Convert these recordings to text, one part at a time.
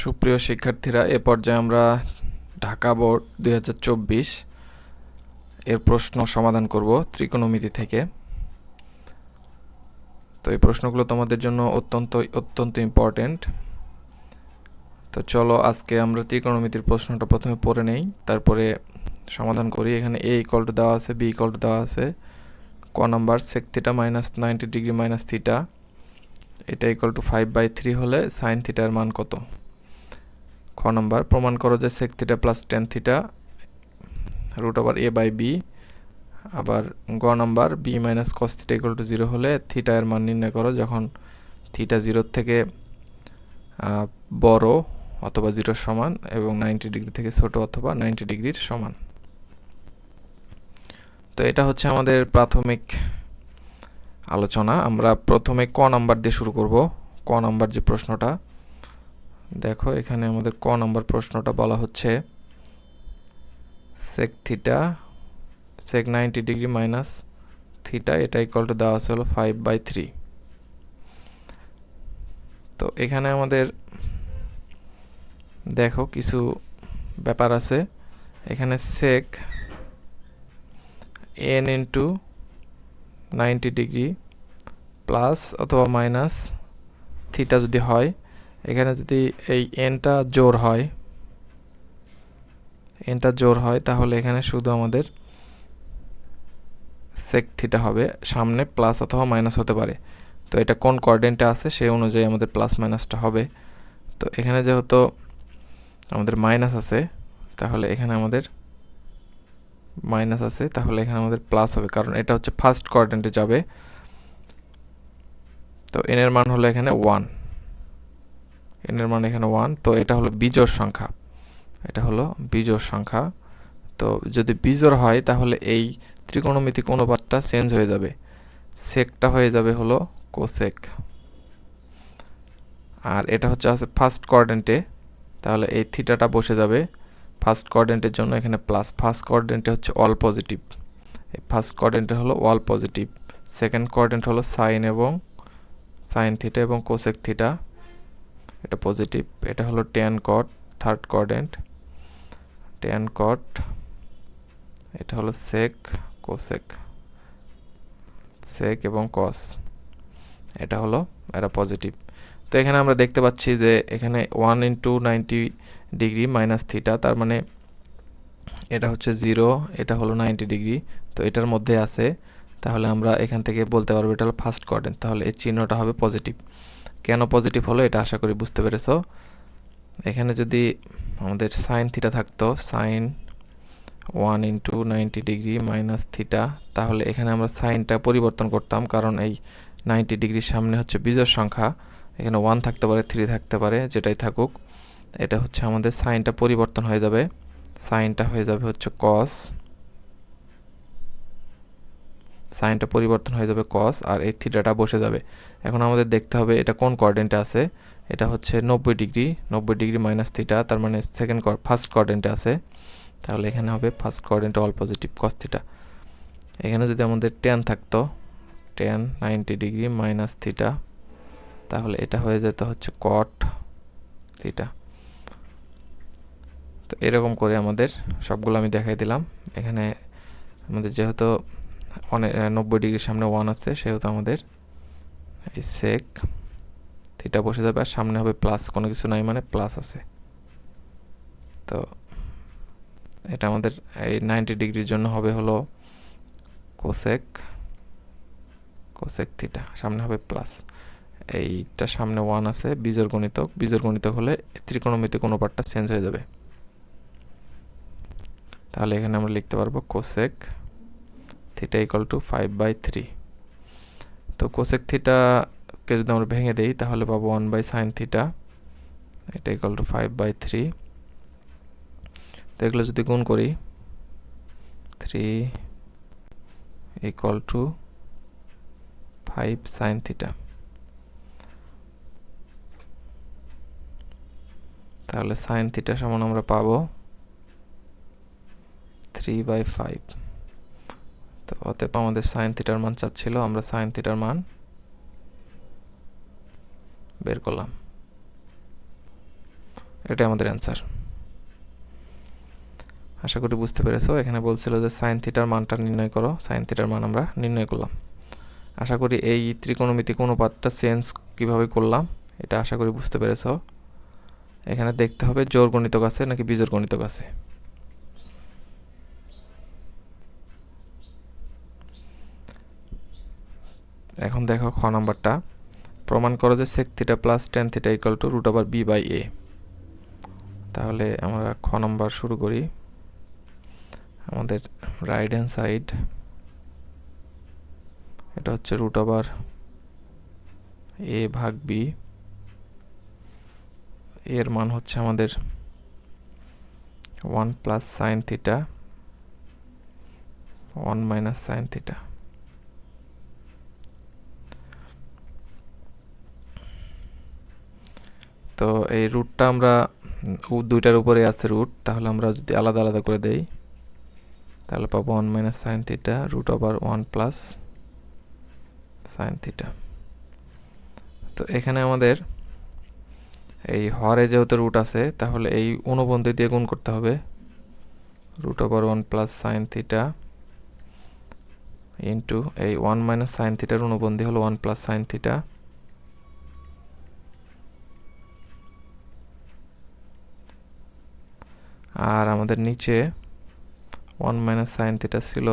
সুপ্রিয় শিক্ষার্থীরা, এ পর্যায়ে আমরা ঢাকা বোর্ড দু হাজার চব্বিশ এর প্রশ্ন সমাধান করব ত্রিকোণমিতি থেকে। তো এই প্রশ্নগুলো তোমাদের জন্য অত্যন্ত অত্যন্ত ইম্পর্ট্যান্ট তো চলো আজকে আমরা ত্রিকোণমিতির প্রশ্নটা প্রথমে পড়ে নেই, তারপরে সমাধান করি। এখানে এ ইকল দেওয়া আছে বি ইকল দেওয়া আছে। ক number sec theta minus ninety degree minus theta এটা equal to five by three হলে সাইন থিটার মান কত? খ নম্বর, প্রমাণ করো যে sec theta plus tan theta root over A by B আবার গ number B minus cos theta equal to zero হলে থিটা এর মান নির্ণয় করো যখন থিটা জিরোর থেকে বড় অথবা জিরোর সমান এবং নাইনটি ডিগ্রি থেকে ছোট অথবা নাইনটি ডিগ্রির সমান। তো এটা হচ্ছে আমাদের প্রাথমিক আলোচনা। আমরা প্রথমে ক নাম্বার দিয়ে শুরু করব। ক নাম্বার যে প্রশ্নটা দেখো, এখানে আমাদের ক নাম্বার প্রশ্নটা বলা হচ্ছে sec theta sec ninety degree minus theta এটা ইকুয়াল টু দেওয়া আছে হলো ফাইভ বাই থ্রি তো এখানে আমাদের দেখো কিছু ব্যাপার আছে। এখানে sec N into ninety degree plus অথবা মাইনাস থিটা যদি হয় এখানে যদি এই এনটা জোর হয় এনটা জোর হয়, তাহলে এখানে শুধু আমাদের সেক থিটা হবে, সামনে প্লাস অথবা মাইনাস হতে পারে। তো এটা কোন কোয়ার্ডেন্টে আছে, সেই অনুযায়ী আমাদের প্লাস মাইনাসটা হবে। তো এখানে যেহেতু আমাদের মাইনাস আছে, তাহলে এখানে আমাদের মাইনাস আছে, তাহলে এখানে আমাদের প্লাস হবে, কারণ এটা হচ্ছে ফার্স্ট কোয়ার্ডেন্টে যাবে। তো এনের মান হলো এখানে ওয়ান এন এর মান এখানে ওয়ান তো এটা হলো বিজোড় সংখ্যা। এটা হলো বিজোড় সংখ্যা। তো যদি বিজোড় হয়, তাহলে এই ত্রিকোণমিতিক অনুপাতটা চেঞ্জ হয়ে যাবে। সেকটা হয়ে যাবে হলো কোসেক আর এটা হচ্ছে আছে ফার্স্ট কোয়ার্ডেন্টে তাহলে এই থিটাটা বসে যাবে। ফার্স্ট কোয়ার্ডেন্টের জন্য এখানে প্লাস ফার্স্ট কোয়ার্ডেন্টে হচ্ছে অল পজিটিভ এই ফার্স্ট কোয়ার্ডেন্টে হলো অল পজিটিভ সেকেন্ড কোয়ার্ডেন্ট হলো সাইন এবং সাইন থিটা এবং কোসেক থিটা এটা পজিটিভ এটা হলো tan cot third quadrant tan cot এটা হলো সেক কোসেক সেক এবং কস এটা হলো, এটা পজিটিভ তো এখানে আমরা দেখতে পাচ্ছি যে এখানে one into ninety degree minus theta তার মানে এটা হচ্ছে জিরো এটা হলো নাইনটি ডিগ্রি তো এটার মধ্যে আছে, তাহলে আমরা এখান থেকে বলতে পারব এটা হলো ফার্স্ট কোয়ার্ডেন্ট তাহলে এই চিহ্নটা হবে পজিটিভ কেন পজিটিভ হলো এটা আশা করি বুঝতে পেরেছ। এখানে যদি আমাদের সাইন থিটা থাকতো sine one into ninety degree minus theta তাহলে এখানে আমরা সাইনটা পরিবর্তন করতাম, কারণ এই নাইনটি ডিগ্রির সামনে হচ্ছে বীজের সংখ্যা। এখানে ওয়ান থাকতে পারে থ্রি থাকতে পারে, যেটাই থাকুক। এটা হচ্ছে আমাদের সাইনটা পরিবর্তন হয়ে যাবে। সাইনটা হয়ে যাবে হচ্ছে কস সাইনটা পরিবর্তন হয়ে যাবে কস আর এই থিটাটা বসে যাবে। এখন আমাদের দেখতে হবে এটা কোন কোয়ার্ডেন্টে আছে। এটা হচ্ছে নব্বই ডিগ্রি নব্বই ডিগ্রি মাইনাস থিটা তার মানে সেকেন্ড ফার্স্ট কোয়ার্ডেন্টে আছে। তাহলে এখানে হবে ফার্স্ট কোয়ার্ডেন্টে অল পজিটিভ কস থিটা এখানে যদি আমাদের টেন থাকতো tan ninety degree minus theta তাহলে এটা হয়ে যেত হচ্ছে কট থিটা তো এরকম করে আমাদের সবগুলো আমি দেখাই দিলাম। এখানে আমাদের যেহেতু অনেক নব্বই ডিগ্রির সামনে ওয়ান আছে, সেহেতু আমাদের এই সেক থিটা বসে যাবে, আর সামনে হবে প্লাস কোনো কিছু নাই মানে প্লাস আছে। তো এটা আমাদের এই নাইনটি ডিগ্রির জন্য হবে হলো কোসেক কোসেক থিটা সামনে হবে প্লাস এইটা সামনে ওয়ান আছে বীজর গণিতক বীজর গণিতক হলে ত্রিকোণমিতিক অনুপাতটা চেঞ্জ হয়ে যাবে। তাহলে এখানে আমরা লিখতে পারব cosec theta equal to five by three তো কোসেক থিটাকে যদি আমরা ভেঙে দিই, তাহলে পাবো ওয়ান বাই সাইন থিটা এটা equal to five by three তো এগুলো যদি গুণ করি three equal to five sine theta তাহলে সাইন থিটা সমান আমরা পাবো থ্রি বাই ফাইভ তো অতএব আমাদের সাইন থিটার মান চাচ্ছিল, আমরা সাইন থিটার মান বের করলাম। এটাই আমাদের অ্যান্সার আশা করি বুঝতে পেরেছ, এখানে বলছিল যে সাইন থিটার মানটা নির্ণয় করো সাইন থিটার মান আমরা নির্ণয় করলাম। আশা করি এই ত্রিকোণমিতিক অনুপাতটা চেঞ্জ কীভাবে করলাম, এটা আশা করি বুঝতে পেরেছ। এখানে দেখতে হবে জোর গণিতক আছে নাকি বিজোর গণিতক আছে। এখন দেখো খ নাম্বারটা। প্রমাণ করো যে sec theta plus tan theta equal to root over B by A তাহলে আমরা খ নাম্বার শুরু করি। আমাদের রাইট হ্যান্ড সাইড এটা হচ্ছে রুট ওভার এ ভাগ বি এর মান হচ্ছে আমাদের one plus sine theta one minus sine theta তো এই রুটটা আমরা দুইটার উপরে আছে রুট তাহলে আমরা যদি আলাদা আলাদা করে দেই, তাহলে পাবো one minus sine theta root over one plus sine theta তো এখানে আমাদের এই হরে যেহেতু রুট আছে, তাহলে এই অনুবন্ধী দিয়ে গুণ করতে হবে। Root over one plus sine theta into এই ওয়ান মাইনাস সাইন থিটার অনুবন্ধী হলো ওয়ান প্লাস সাইন থিটা আর আমাদের নিচে ওয়ান মাইনাস সাইন থিটা ছিল।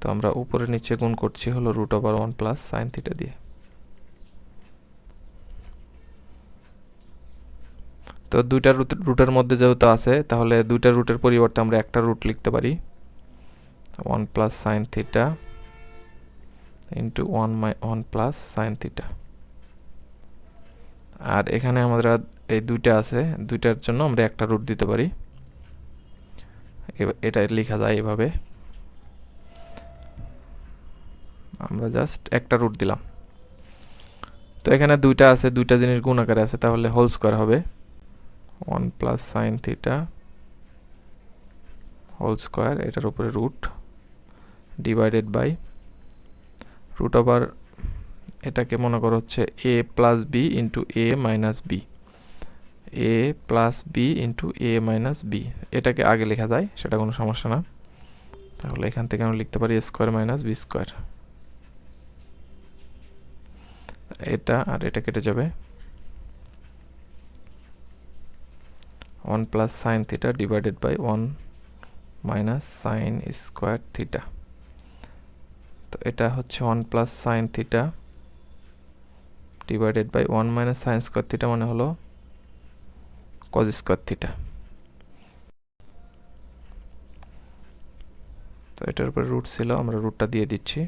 তো আমরা উপরে নিচে গুণ করছি হলো root over one plus sine theta দিয়ে। তো দুইটা রুট রুটের মধ্যে যেহেতু আছে, তাহলে দুইটা রুটের পরিবর্তে আমরা একটা রুট লিখতে পারি। One plus sine theta into one my one plus sine theta আর এখানে আমরা এই দুইটা আছে, দুইটার জন্য আমরা একটা রুট দিতে পারি। এটা লেখা যায় এভাবে। আমরা জাস্ট একটা রুট দিলাম। তো এখানে দুইটা আছে, দুইটা জিনিস গুণ আকারে আছে, তাহলে হোল স্কোয়ার হবে। One plus sine theta whole square এটার উপরে root divided by root over এটাকে মনে করো হচ্ছে A plus B into A minus B A plus B into A minus B. এটাকে আগে লেখা যায়, সেটা কোনো সমস্যা না। তাহলে এখান থেকে আমরা লিখতে পারি স্কোয়ার মাইনাস বি স্কোয়ার। এটা আর এটা কেটে যাবে। One plus sine theta divided by one minus sine square theta. তো এটা হচ্ছে one plus sine theta divided by one minus sine square theta মানে হলো কজ স্কোয়ার থিটা তো এটার উপরে রুট ছিল, আমরা রুটটা দিয়ে দিচ্ছি।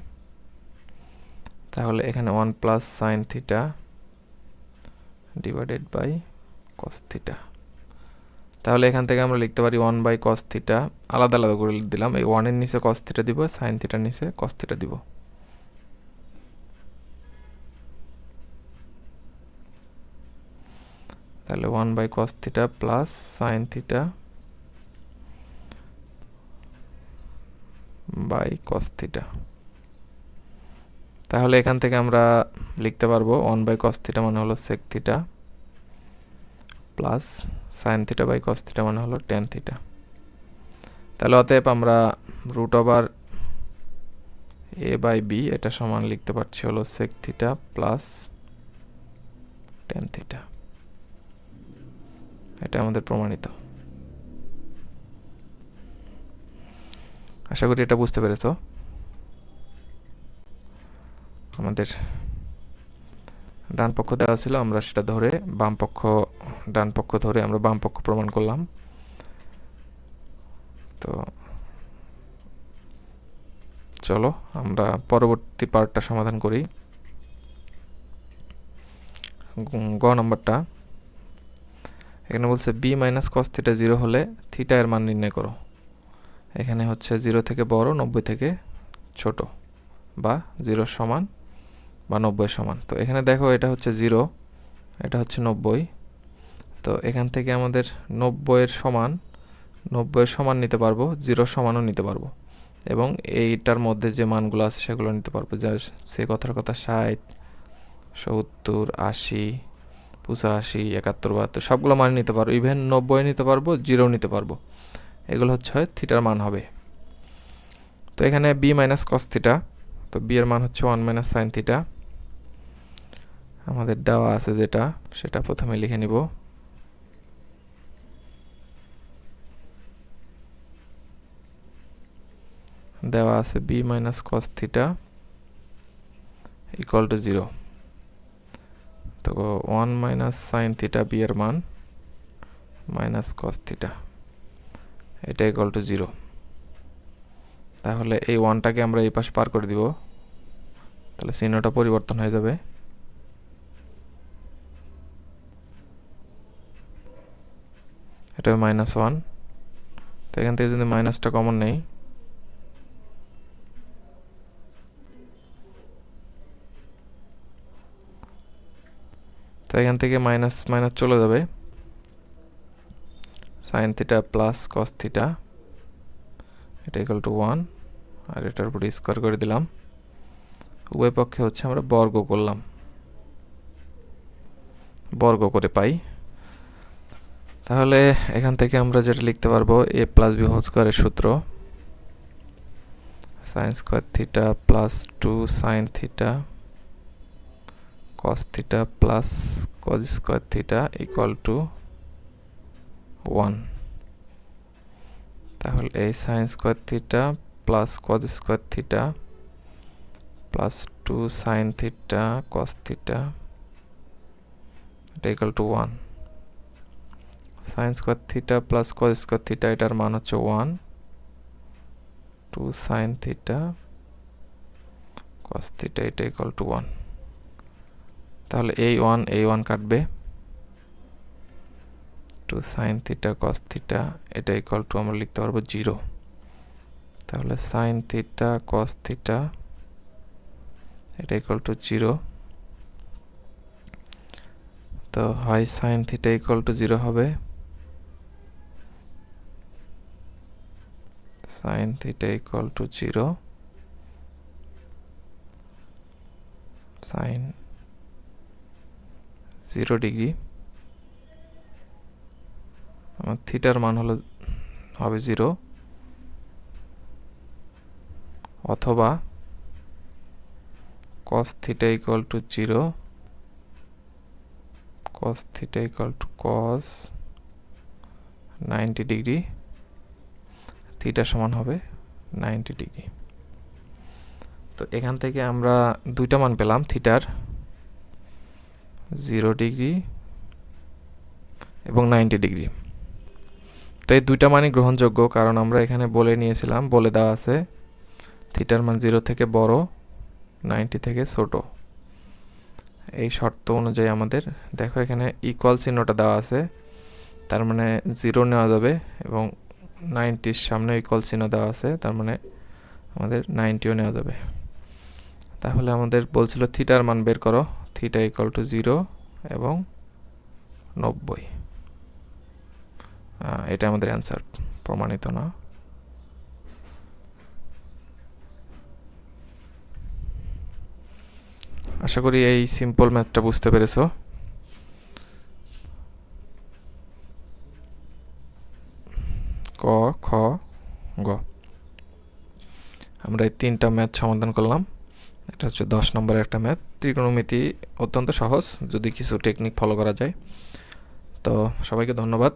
তাহলে এখানে one plus sine theta divided by cos theta তাহলে এখান থেকে আমরা লিখতে পারি ওয়ান বাই কস থিটা আলাদা আলাদা করে দিলাম। এই ওয়ানের নিচে কস থিটা দিব সাইন থিটার নিচে কস থিটা দিব। তাহলে one by cos theta plus sine theta by cos theta তাহলে এখান থেকে আমরা লিখতে পারব ওয়ান বাই কস থিটা মানে হলো sec theta plus sine theta by cos theta মানে হলো টেন থিটা তাহলে অতএব আমরা root over A by B এটা সমান লিখতে পারছি হলো sec theta plus tan theta এটা আমাদের প্রমাণিত। আশা করি এটা বুঝতে পেরেছ। আমাদের ডান পক্ষ দেওয়া ছিল, আমরা সেটা ধরে বাম পক্ষ, ডান পক্ষ ধরে আমরা বাম পক্ষ প্রমাণ করলাম। তো চলো, আমরা পরবর্তী পার্টটা সমাধান করি। গ- নম্বরটা। এখানে বলছে B minus cos theta zero হলে থিটা এর মান নির্ণয় করো। এখানে হচ্ছে জিরো থেকে বড়, নব্বই থেকে ছোট বা জিরো সমান বা নব্বই সমান। তো এখানে দেখো এটা হচ্ছে জিরো এটা হচ্ছে নব্বই। তো এখান থেকে আমাদের নব্বইয়ের সমান নব্বইয়ের সমান নিতে পারব জিরো সমানও নিতে পারব। এবং এইটার মধ্যে যে মানগুলো আছে সেগুলো নিতে পারব। যার সে কথার কথা ষাট, সত্তর, আশি পঁচাশি, একাত্তর, বাহাত্তর, সবগুলো মান নিতে পারব। ইভেন নব্বই নিতে পারব জিরো নিতে পারব। এগুলো হচ্ছে হয় থিটার মান হবে। তো এখানে বি মাইনাস কস থিটা তো বি এর মান হচ্ছে ওয়ান মাইনাস সাইন থিটা আমাদের দেওয়া আছে যেটা, সেটা প্রথমে লিখে নিব। দেওয়া আছে B minus cos theta equal to zero তো one minus sine theta B এর মান মাইনাস কস থিটা এটা ইকুয়াল টু জিরো তাহলে এই ওয়ানটাকে আমরা এই পাশে পার করে দিব, তাহলে চিহ্নটা পরিবর্তন হয়ে যাবে। এটা মাইনাস ওয়ান তো এখান থেকে যদি মাইনাসটা কমন নেই তো এখান থেকে মাইনাস মাইনাস চলে যাবে। Sine theta plus cos theta এটা ইকুয়াল টু ওয়ান আর এটার উপরে স্কোয়ার করে দিলাম। উভয় পক্ষে হচ্ছে আমরা বর্গ করলাম। বর্গ করে পাই। তাহলে এখান থেকে আমরা যেটা লিখতে পারব এ প্লাস বি হোল স্কোয়ারের সূত্র। Sine square theta plus two sine theta cos theta plus cos square theta equal to 1 তাহলে এই sin square theta plus cos square theta plus 2 sin theta cos theta এটা equal to 1 sin square theta plus cos square theta এটার মান হচ্ছে 1 2 sin theta cos theta এটা equal to 1 তাহলে এই one এই ওয়ান কাটবে। Two sine theta cos theta এটা ইকুয়াল টু আমরা লিখতে পারব জিরো তাহলে সাইন থিটা কস থিটা এটা ইকুয়াল টু জিরো তো হয় sine theta equal to zero হবে। Sine theta equal to zero sine zero degree. আমার থিটার মান হলো, হবে জিরো। অথবা cos theta equal to zero. cos theta equal to cos ninety degree. Theta সমান হবে নাইনটি ডিগ্রি। তো এখান থেকে আমরা দুইটা মান পেলাম থিটার। জিরো ডিগ্রি এবং নাইনটি ডিগ্রি। তো এই দুইটা মানই গ্রহণযোগ্য, কারণ আমরা এখানে বলে নিয়েছিলাম, বলে দেওয়া আছে, থিটার মান জিরো থেকে বড়, নাইনটি থেকে ছোট। এই শর্ত অনুযায়ী আমাদের, দেখো এখানে ইকুয়াল চিহ্নটা দেওয়া আছে, তার মানে জিরো নেওয়া যাবে এবং নাইনটির সামনে ইকুয়াল চিহ্ন দেওয়া আছে, তার মানে আমাদের নাইনটিও নেওয়া যাবে। তাহলে আমাদের বলছিল থিটার মান বের করো থিটা ইকুয়াল টু জিরো এবং নব্বই। এটা আমাদের অ্যান্সার প্রমাণিত না। আশা করি এই সিম্পল ম্যাথটা বুঝতে পেরেছ। ক, খ, গ। আমরা এই তিনটা ম্যাথ সমাধান করলাম। এটা হচ্ছে দশ নম্বরের একটা ম্যাথ। ত্রিকোণমিতি অত্যন্ত সহজ, যদি কিছু টেকনিক ফলো করা যায়। তো সবাইকে ধন্যবাদ।